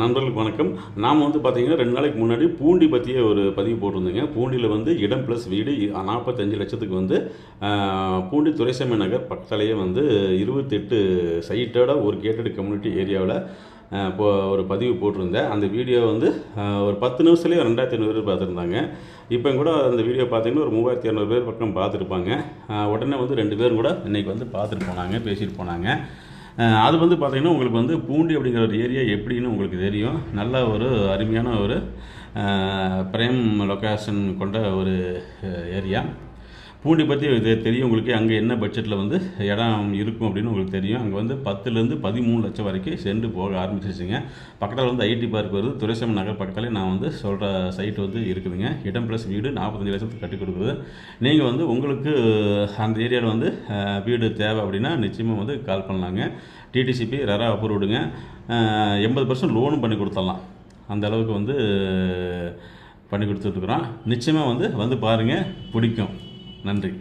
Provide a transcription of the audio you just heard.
நண்பர்களுக்கு வணக்கம். நாம் வந்து பார்த்தீங்கன்னா ரெண்டு நாளைக்கு முன்னாடி பூண்டி பற்றிய ஒரு பதிவு போட்டிருந்தேங்க. பூண்டியில் வந்து இடம் ப்ளஸ் வீடு நாற்பத்தஞ்சு லட்சத்துக்கு வந்து பூண்டி துரைசாமி நகர் பக்கத்துலேயே வந்து இருபத்தெட்டு சைட்டோட ஒரு கேட்டட் கம்யூனிட்டி ஏரியாவில் இப்போ ஒரு பதிவு போட்டிருந்தேன். அந்த வீடியோ வந்து ஒரு பத்து நிமிஷத்துலேயே ரெண்டாயிரத்தி ஐநூறு பேர் பார்த்துருந்தாங்க. இப்போ கூட அந்த வீடியோ பார்த்தீங்கன்னா ஒரு மூவாயிரத்தி இரநூறு பேர் பக்கம் பார்த்துருப்பாங்க. உடனே வந்து ரெண்டு பேரும் கூட இன்றைக்கி வந்து பார்த்துட்டு போனாங்க பேசிட்டு போனாங்க. அது வந்து பார்த்திங்கன்னா உங்களுக்கு வந்து பூண்டி அப்படிங்கிற ஒரு ஏரியா எப்படின்னு உங்களுக்கு தெரியும். நல்ல ஒரு அருமையான ஒரு பிரேம் லொக்கேஷன் கொண்ட ஒரு ஏரியா பூண்டி பற்றி தெரியும் உங்களுக்கு. அங்கே என்ன பட்ஜெட்டில் வந்து இடம் இருக்கும் அப்படின்னு உங்களுக்கு தெரியும். அங்கே வந்து பத்துலேருந்து பதிமூணு லட்சம் வரைக்கும் சென்று போக ஆரம்பிச்சிருச்சுங்க. பக்கத்தில் வந்து ஐடி பார்க் வருது. துரைசம் நகர் பக்கத்தில் நான் வந்து சொல்கிற சைட் வந்து இருக்குதுங்க. இடம் ப்ளஸ் வீடு நாற்பத்தஞ்சு லட்சத்துக்கு கட்டி கொடுக்குறது. நீங்கள் வந்து உங்களுக்கு அந்த ஏரியாவில் வந்து வீடு தேவை அப்படின்னா நிச்சயமாக வந்து கால் பண்ணலாங்க. டிடிசிபி ரெரா அப்ரூவ்டுங்க எண்பது பர்சன்ட் லோனும் பண்ணி கொடுத்துடலாம். அந்த அளவுக்கு வந்து பண்ணி கொடுத்துட்ருக்குறோம் நிச்சயமாக வந்து வந்து பாருங்கள் பிடிக்கும். நன்றி.